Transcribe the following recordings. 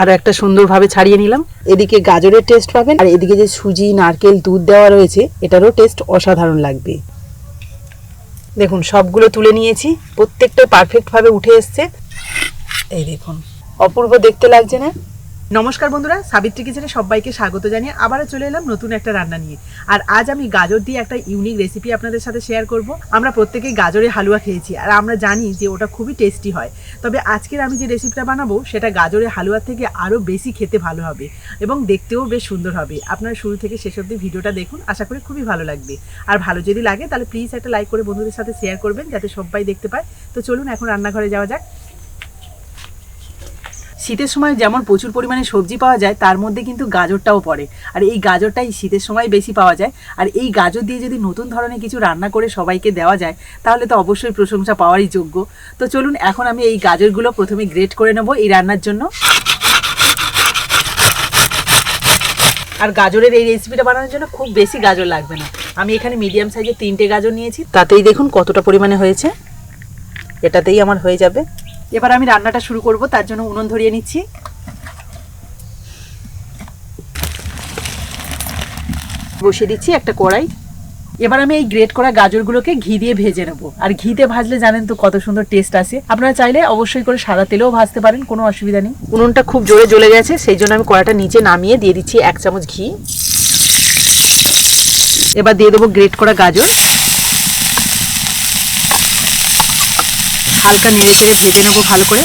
আর একটা সুন্দরভাবে ছাড়িয়ে নিলাম। এদিকে গাজরের টেস্ট পাবেন, আর এদিকে যে সুজি, নারকেল, দুধ দেওয়া রয়েছে, এটারও টেস্ট অসাধারণ লাগবে। দেখুন, সবগুলো তুলে নিয়েছি, প্রত্যেকটা পারফেক্টভাবে উঠে এসছে। এই দেখুন, অপূর্ব দেখতে লাগছে না? নমস্কার বন্ধুরা, সাবিত্রী কিচেনে সবাইকে স্বাগত জানিয়ে আবারও চলে এলাম নতুন একটা রান্না নিয়ে। আর আজ আমি গাজর দিয়ে একটা ইউনিক রেসিপি আপনাদের সাথে শেয়ার করব। আমরা প্রত্যেকেই গাজরের হালুয়া খেয়েছি আর আমরা জানি যে ওটা খুবই টেস্টি হয়। তবে আজকের আমি যে রেসিপিটা বানাবো, সেটা গাজরের হালুয়া থেকে আরও বেশি খেতে ভালো হবে এবং দেখতেও বেশ সুন্দর হবে। আপনারা শুরু থেকে শেষ অবধি ভিডিওটা দেখুন, আশা করি খুবই ভালো লাগবে। আর ভালো যদি লাগে, তাহলে প্লিজ একটা লাইক করে বন্ধুদের সাথে শেয়ার করবেন, যাতে সবাই দেখতে পায়। তো চলুন এখন রান্নাঘরে যাওয়া যাক। শীতের সময় যেমন প্রচুর পরিমাণে সবজি পাওয়া যায়, তার মধ্যে কিন্তু গাজরটাও পড়ে। আর এই গাজরটাই শীতের সময় বেশি পাওয়া যায়। আর এই গাজর দিয়ে যদি নতুন ধরনের কিছু রান্না করে সবাইকে দেওয়া যায়, তাহলে তো অবশ্যই প্রশংসা পাওয়ারই যোগ্য। তো চলুন, এখন আমি এই গাজরগুলো প্রথমে গ্রেট করে নেব এই রান্নার জন্য। আর গাজরের এই রেসিপিটা বানানোর জন্য খুব বেশি গাজর লাগবে না। আমি এখানে মিডিয়াম সাইজের তিনটে গাজর নিয়েছি। তাতেই দেখুন কতটা পরিমাণে হয়েছে। এটাতেই আমার হয়ে যাবে। এবার আমি রান্নাটা শুরু করব, তার জন্য উনুন ধরিয়ে নিচ্ছি। বসিয়ে দিচ্ছি একটা কড়াই। এবার আমি এই গ্রেট করা গাজরগুলোকে ঘি দিয়ে ভেজে নেব। আর ঘিতে ভাজলে জানেন তো কত সুন্দর টেস্ট আসে। আপনারা চাইলে অবশ্যই করে সাদা তেলেও ভাজতে পারেন, কোনো অসুবিধা নেই। উনুনটা খুব জোরে জ্বলে গেছে, সেই জন্য আমি কড়াটা নিচে নামিয়ে দিয়ে দিচ্ছি এক চামচ ঘি। এবার দিয়ে দেবো গ্রেট করা গাজর। হালকা নেড়ে চেড়ে ভেজে নেব ভালো করে।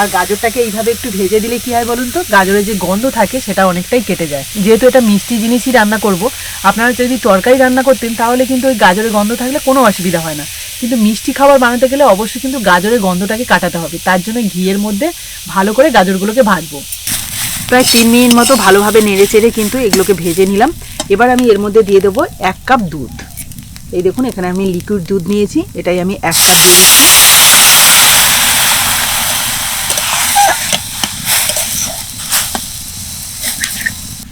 আর গাজরটাকে এইভাবে একটু ভেজে দিলে কি হয় বলুন তো? গাজরের যে গন্ধ থাকে সেটা অনেকটাই কেটে যায়। যেহেতু এটা মিষ্টি জিনিসই রান্না করব, আপনারা যদি তরকারি রান্না করতেন তাহলে কিন্তু ওই গাজরের গন্ধ থাকলে কোনো অসুবিধা হয় না। কিন্তু মিষ্টি খাবার বানাতে গেলে অবশ্যই কিন্তু গাজরের গন্ধটাকে কাটাতে হবে। তার জন্য ঘিয়ের মধ্যে ভালো করে গাজরগুলোকে ভাজবো। প্রায় তিন মিনিট মতো ভালোভাবে নেড়ে চেড়ে কিন্তু এগুলোকে ভেজে নিলাম। এবার আমি এর মধ্যে দিয়ে দেবো এক কাপ দুধ। এই দেখুন, এখানে আমি লিকুইড দুধ নিয়েছি, এটাই আমি এক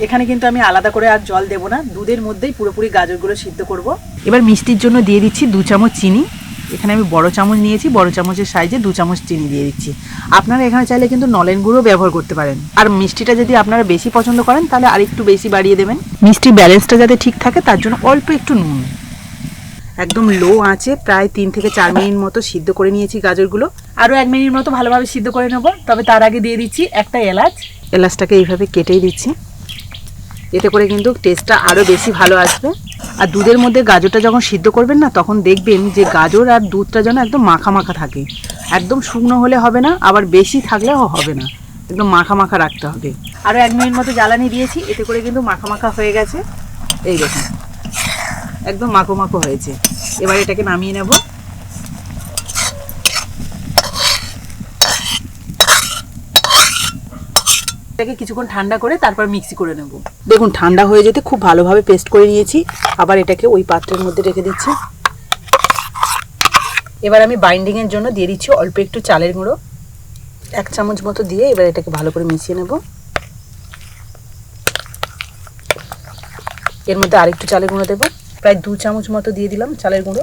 এখানে কিন্তু আমি আলাদা করে আর জল দেবো না, দুধের মধ্যেই পুরোপুরি গাজরগুলো সিদ্ধ করব। এবার মিষ্টির জন্য দিয়ে দিচ্ছি দু চামচ চিনি। এখানে আমি বড় চামচ নিয়েছি, বড় চামচের সাইজে দু চামচ চিনি দিয়ে দিচ্ছি। আপনারা এখানে চাইলে কিন্তু নলেন গুঁড়ো ব্যবহার করতে পারেন। আর মিষ্টিটা যদি আপনারা বেশি পছন্দ করেন, তাহলে আরেকটু বেশি বাড়িয়ে দেবেন। মিষ্টির ব্যালেন্সটা যাতে ঠিক থাকে, তার জন্য অল্প একটু নুন। একদম লো আঁচে প্রায় তিন থেকে চার মিনিট মতো সিদ্ধ করে নিয়েছি গাজরগুলো। আরও এক মিনিট মতো ভালোভাবে সিদ্ধ করে নেব তবে তার আগে দিয়ে দিচ্ছি একটা এলাচ। এলাচটাকে এইভাবে কেটেই দিচ্ছি। এতে করে কিন্তু টেস্টটা আরও বেশি ভালো আসবে। আর দুধের মধ্যে গাজরটা যখন সিদ্ধ করবেন না তখন দেখবেন যে গাজর আর দুধটা যেন একদম মাখা মাখা থাকে। একদম শুকনো হলে হবে না আবার বেশি থাকলেও হবে না। একদম মাখা মাখা রাখতে হবে। আরও এক মিনিট মতো জ্বালানি দিয়েছি এতে করে কিন্তু মাখা মাখা হয়ে গেছে। এই দেখুন। একদম মাখো মাখো হয়েছে। এবার এটাকে নামিয়ে নেব। এটাকে কিছুক্ষণ ঠান্ডা করে তারপর মিক্সি করে নেব। দেখুন, ঠান্ডা হয়ে যেতে খুব ভালোভাবে পেস্ট করে নিয়েছি। আবার এটাকে ওই পাত্রের মধ্যে রেখে দিচ্ছি। এবার আমি বাইন্ডিংয়ের জন্য দিয়ে দিচ্ছি অল্প একটু চালের গুঁড়ো। এক চামচ মতো দিয়ে এবার এটাকে ভালো করে মিশিয়ে নেব। এর মধ্যে আরেকটু চালের গুঁড়ো দেবো। প্রায় দু চামচ মতো দিয়ে দিলাম চালের গুঁড়ো।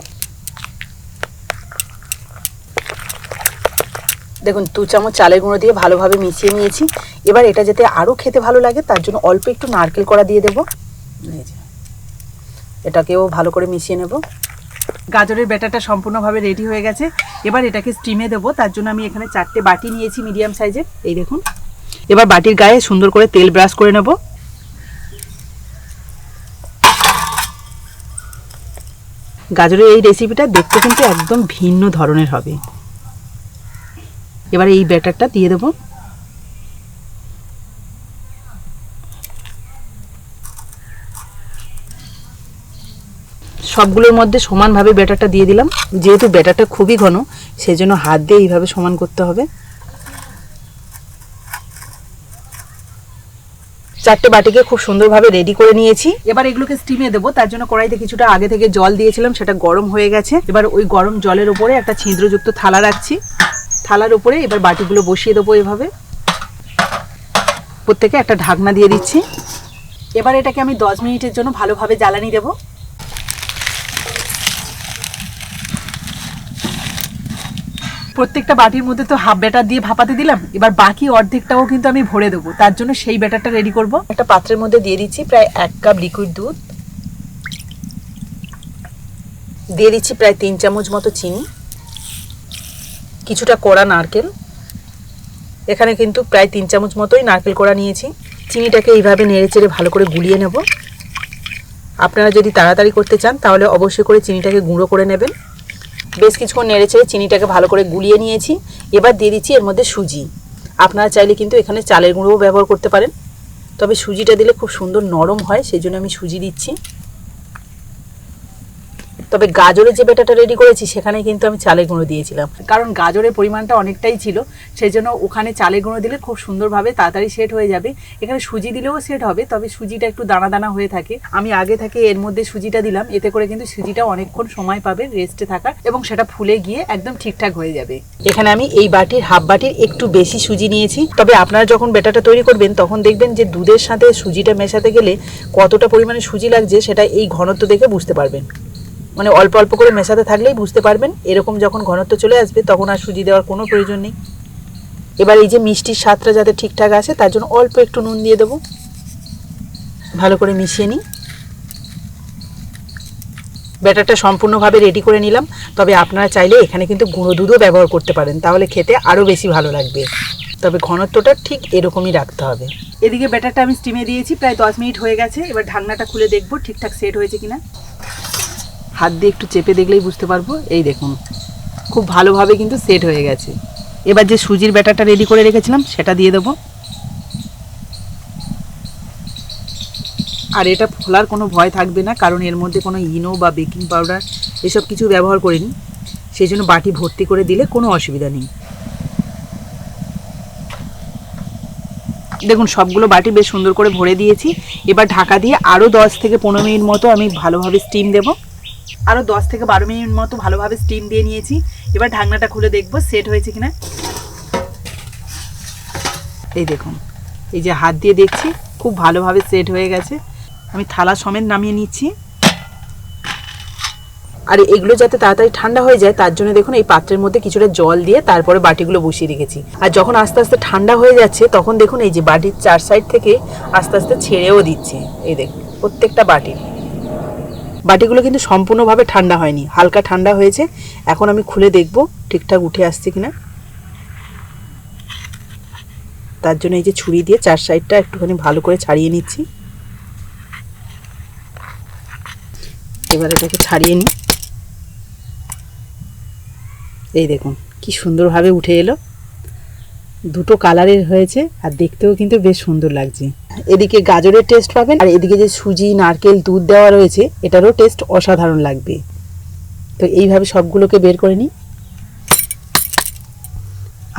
দেখুন, দু চামচ চালের গুঁড়ো দিয়ে ভালোভাবে মিশিয়ে নিয়েছি। এবার এটা যাতে আরও খেতে ভালো লাগে, তার জন্য অল্প একটু নারকেল কড়া দিয়ে দেবো। এটাকেও ভালো করে মিশিয়ে নেব। গাজরের ব্যাটারটা সম্পূর্ণভাবে রেডি হয়ে গেছে। এবার এটাকে স্টিমে দেবো। তার জন্য আমি এখানে চারটে বাটি নিয়েছি মিডিয়াম সাইজের এই দেখুন, এবার বাটির গায়ে সুন্দর করে তেল ব্রাশ করে নেব। গাজরের এই রেসিপিটা দেখতে কিন্তু একদম ভিন্ন ধরনের হবে। এবার এই ব্যাটারটা দিয়ে দেবো। সবগুলোর মধ্যে সমানভাবে ব্যাটারটা দিয়ে দিলাম। যেহেতু ব্যাটারটা খুবই ঘন, সেজন্য হাত দিয়ে এইভাবে সমান করতে হবে। চারটে বাটিকে খুব সুন্দরভাবে রেডি করে নিয়েছি। এবার এগুলোকে স্টিমে দেবো, তার জন্য কড়াইতে কিছুটা আগে থেকে জল দিয়েছিলাম, সেটা গরম হয়ে গেছে। এবার ওই গরম জলের উপরে একটা ছিদ্রযুক্ত থালা রাখছি। থালার উপরে এবার বাটিগুলো বসিয়ে দেবো এভাবে। প্রত্যেকে একটা ঢাকনা দিয়ে দিচ্ছি। এবার এটাকে আমি দশ মিনিটের জন্য ভালোভাবে জ্বালানি দেবো। প্রত্যেকটা বাটির মধ্যে তো হাফ ব্যাটার দিয়ে ভাপাতে দিলাম, এবার বাকি অর্ধেকটাও কিন্তু আমি ভরে দেবো। তার জন্য সেই ব্যাটারটা রেডি করব। একটা পাত্রের মধ্যে দিয়ে দিচ্ছি প্রায় এক কাপ লিকুইড দুধ। দিয়ে দিচ্ছি প্রায় তিন চামচ মতো চিনি, কিছুটা কোড়া নারকেল। এখানে কিন্তু প্রায় তিন চামচ মতোই নারকেল কোড়া নিয়েছি। চিনিটাকে এইভাবে নেড়ে চেড়ে ভালো করে গুলিয়ে নেব। আপনারা যদি তাড়াতাড়ি করতে চান, তাহলে অবশ্যই করে চিনিটাকে গুঁড়ো করে নেবেন। বেশ কিছুক্ষণ নেড়ে ছেড়ে চিনিটাকে ভালো করে গুলিয়ে নিয়েছি। এবার দিয়ে দিচ্ছি এর মধ্যে সুজি। আপনারা চাইলে কিন্তু এখানে চালের গুঁড়োও ব্যবহার করতে পারেন। তবে সুজিটা দিলে খুব সুন্দর নরম হয়, সেই জন্য আমি সুজি দিচ্ছি। তবে গাজরের যে বেটাটা রেডি করেছি সেখানে কিন্তু আমি চালের গুঁড়ো দিয়েছিলাম। কারণ গাজরের পরিমাণটা অনেকটাই ছিল সেই জন্য ওখানে চালের গুঁড়ো দিলে খুব সুন্দরভাবে তাড়াতাড়ি সেট হয়ে যাবে। এখানে সুজি দিলেও সেট হবে তবে সুজিটা একটু দানা দানা হয়ে থাকে। আমি আগে থেকে এর মধ্যে সুজিটা দিলাম এতে করে কিন্তু সুজিটা অনেকক্ষণ সময় পাবে রেস্টে থাকার এবং সেটা ফুলে গিয়ে একদম ঠিকঠাক হয়ে যাবে। এখানে আমি এই বাটির হাফ বাটির একটু বেশি সুজি নিয়েছি। তবে আপনারা যখন বেটাটা তৈরি করবেন তখন দেখবেন যে দুধের সাথে সুজিটা মেশাতে গেলে কতটা পরিমাণে সুজি লাগছে সেটা এই ঘনত্ব দেখে বুঝতে পারবেন। মানে অল্প অল্প করে মেশাতে থাকলেই বুঝতে পারবেন, এরকম যখন ঘনত্ব চলে আসবে তখন আর সুজি দেওয়ার কোনো প্রয়োজন নেই। এবার এই যে মিষ্টির স্বাদটা যাতে ঠিকঠাক আসে তার জন্য অল্প একটু নুন দিয়ে দেবো। ভালো করে মিশিয়ে নিই। ব্যাটারটা সম্পূর্ণভাবে রেডি করে নিলাম। তবে আপনারা চাইলে এখানে কিন্তু গুঁড়ো দুধও ব্যবহার করতে পারেন, তাহলে খেতে আরও বেশি ভালো লাগবে। তবে ঘনত্বটা ঠিক এরকমই রাখতে হবে। এদিকে ব্যাটারটা আমি স্টিমে দিয়েছি, প্রায় দশ মিনিট হয়ে গেছে। এবার ঢাকনাটা খুলে দেখব ঠিকঠাক সেট হয়েছে কিনা। হাত দিয়ে একটু চেপে দেখলেই বুঝতে পারব। এই দেখুন, খুব ভালোভাবে কিন্তু সেট হয়ে গেছে। এবার যে সুজির ব্যাটারটা রেডি করে রেখেছিলাম, সেটা দিয়ে দেবো। আর এটা ফোলার কোনো ভয় থাকবে না, কারণ এর মধ্যে কোনো ইনো বা বেকিং পাউডার এসব কিছু ব্যবহার করিনি। সেই জন্য বাটি ভর্তি করে দিলে কোনো অসুবিধা নেই। দেখুন, সবগুলো বাটি বেশ সুন্দর করে ভরে দিয়েছি। এবার ঢাকা দিয়ে আরও দশ থেকে পনেরো মিনিট মতো আমি ভালোভাবে স্টিম দেবো। আরও দশ থেকে বারো মিনিট মতো ভালোভাবে স্টিম দিয়ে নিয়েছি। এবার ঢাকনাটা খুলে দেখব সেট হয়েছে কিনা। এই দেখুন, এই যে হাত দিয়ে দেখছি, খুব ভালোভাবে সেট হয়ে গেছে। আমি থালা সমেত নামিয়ে নিচ্ছি। আর এগুলো যাতে তাড়াতাড়ি ঠান্ডা হয়ে যায়, তার জন্য দেখুন এই পাত্রের মধ্যে কিছুটা জল দিয়ে তারপরে বাটিগুলো বসিয়ে রেখেছি। আর যখন আস্তে আস্তে ঠান্ডা হয়ে যাচ্ছে, তখন দেখুন এই যে বাটির চার সাইড থেকে আস্তে আস্তে ছেড়েও দিচ্ছে। এই দেখুন, প্রত্যেকটা বাটি। বাটিগুলো কিন্তু সম্পূর্ণভাবে ঠান্ডা হয়নি, হালকা ঠান্ডা হয়েছে। এখন আমি খুলে দেখব ঠিকঠাক উঠে আসছে কিনা। তার জন্য এই যে ছুরি দিয়ে চার সাইডটা একটুখানি ভালো করে ছাড়িয়ে নিচ্ছি। এবার এটাকে ছাড়িয়ে নিই। এই দেখুন, কি সুন্দরভাবে উঠে এলো। দুটো কালারের হয়েছে আর দেখতেও কিন্তু বেশ সুন্দর লাগছে। এদিকে গাজরের টেস্ট পাবেন আর এদিকে যে সুজি, নারকেল, দুধ দেওয়া রয়েছে, এটারও টেস্ট অসাধারণ লাগবে। তো এইভাবে সবগুলোকে বের করে নিই।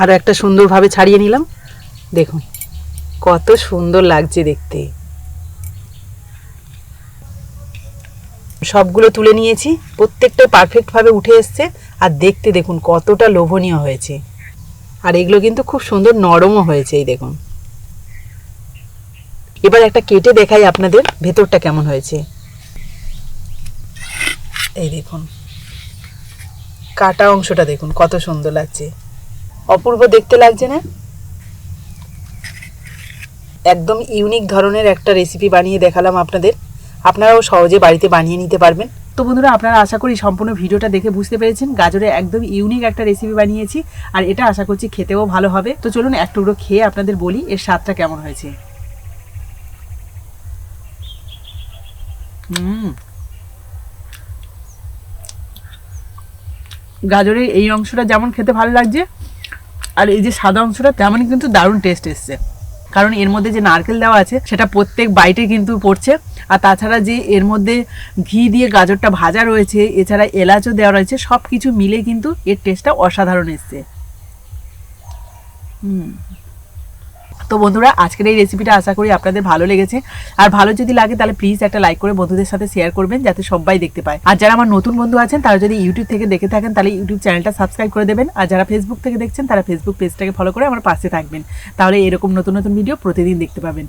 আরও একটা সুন্দরভাবে ছাড়িয়ে নিলাম। দেখুন, কত সুন্দর লাগছে দেখতে। সবগুলো তুলে নিয়েছি, প্রত্যেকটা পারফেক্টভাবে উঠে এসছে। আর দেখতে দেখুন, কতটা লোভনীয় হয়েছে। আর এগুলো কিন্তু খুব সুন্দর নরমও হয়েছে, এই দেখুন। এবার একটা কেটে দেখাই আপনাদের ভেতরটা কেমন হয়েছে। এই দেখুন। কাটা অংশটা দেখুন, কত সুন্দর লাগছে। অপূর্ব দেখতে লাগছে না? একদম ইউনিক ধরনের একটা রেসিপি বানিয়ে দেখালাম আপনাদের। আপনারাও সহজে বাড়িতে বানিয়ে নিতে পারবেন। তো বন্ধুরা, আপনারা আশা করি সম্পূর্ণ ভিডিওটা দেখে বুঝতে পেরেছেন। গাজরে একদম ইউনিক একটা রেসিপি বানিয়েছি আর এটা আশা করছি খেতেও ভালো হবে। তো চলুন এক টুকরো খেয়ে আপনাদের বলি এর স্বাদটা কেমন হয়েছে। গাজরের এই অংশটা যেমন খেতে ভালো লাগছে, আর এই যে সাদা অংশটা তেমনই কিন্তু দারুণ টেস্ট এসছে। কারণ এর মধ্যে যে নারকেল দেওয়া আছে, সেটা প্রত্যেক বাইটে কিন্তু পড়ছে। আর তাছাড়া যে এর মধ্যে ঘি দিয়ে গাজরটা ভাজা রয়েছে, এছাড়া এলাচও দেওয়া রয়েছে সব কিছু মিলে কিন্তু এর টেস্টটা অসাধারণ এসছে। হুম। তো বন্ধুরা, আজকের এই রেসিপিটা আশা করি আপনাদের ভালো লেগেছে। আর ভালো যদি লাগে, তাহলে প্লিজ একটা লাইক করে বন্ধুদের সাথে শেয়ার করবেন, যাতে সবাই দেখতে পায়। আর যারা আমার নতুন বন্ধু আছেন, তারা যদি ইউটিউব থেকে দেখে থাকেন, তাহলে ইউটিউব চ্যানেলটা সাবস্ক্রাইব করে দেবেন। আর যারা ফেসবুক থেকে দেখছেন, তারা ফেসবুক পেজটাকে ফলো করে আমার পাশে থাকবেন। তাহলে এরকম নতুন নতুন ভিডিও প্রতিদিন দেখতে পাবেন।